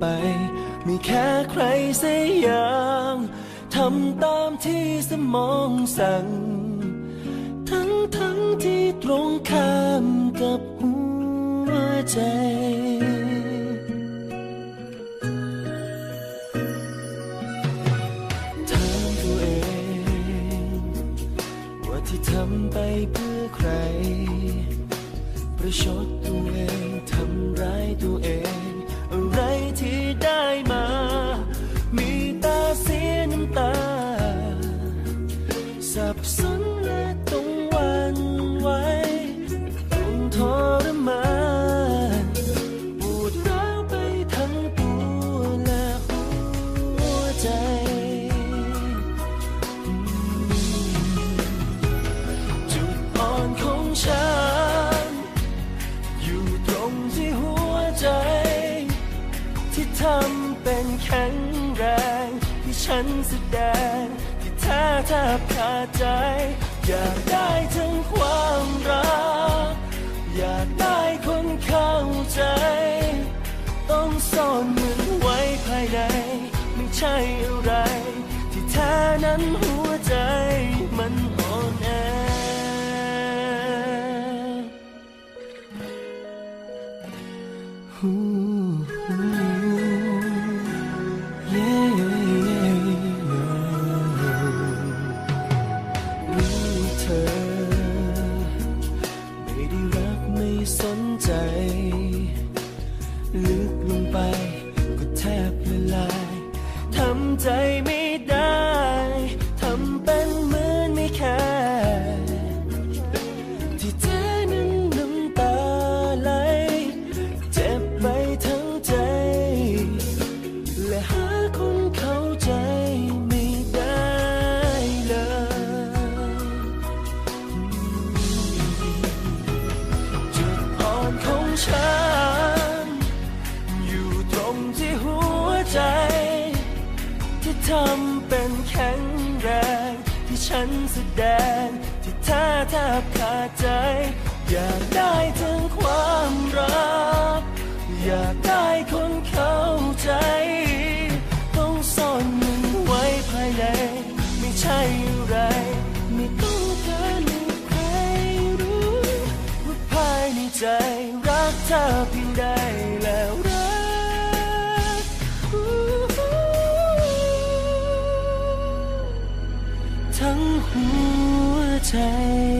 ไปม่แค่ใครสักอย่างทำตามที่สมองสั่ง ทั้งทั้งที่ตรงข้ามกับหัวใจถามตัวเอง ว่าที่ทำไปเพื่อใคร ประชดตัวเอง ทำร้ายตัวเอง สับสนและต้องวันไหวต้องทรมานปวดร้าวไปทั้งตัวและหัวใจ จุดอ่อนของฉัน อยู่ตรงที่หัวใจ ที่ทำเป็นแข็งแรงที่ฉันแสดง ที่แท้แทบขาดใจ อยากได้ทั้งความรัก อยากได้คนเข้าใจ ต้องซ่อน ใจไม่ได้ ทำเป็นเหมือนไม่แค่ที่เธอนั้นน้ำตาไหล เจ็บไปทั้งใจ และหาคนเข้าใจไม่ได้เลย จุดอ่อนของฉัน อยู่ตรงที่หัว ทำเป็นแข็งแรง ที่ฉันแสดง ที่แท้แทบขาดใจ อยากได้ทั้งความรัก อยากได้คนเข้าใจ ต้องซ่อนมันไว้ภายใน ไม่ใช่อะไร ไม่ต้องการให้ใครรู้ ว่าภายในใจรักเธอเพียงใด time.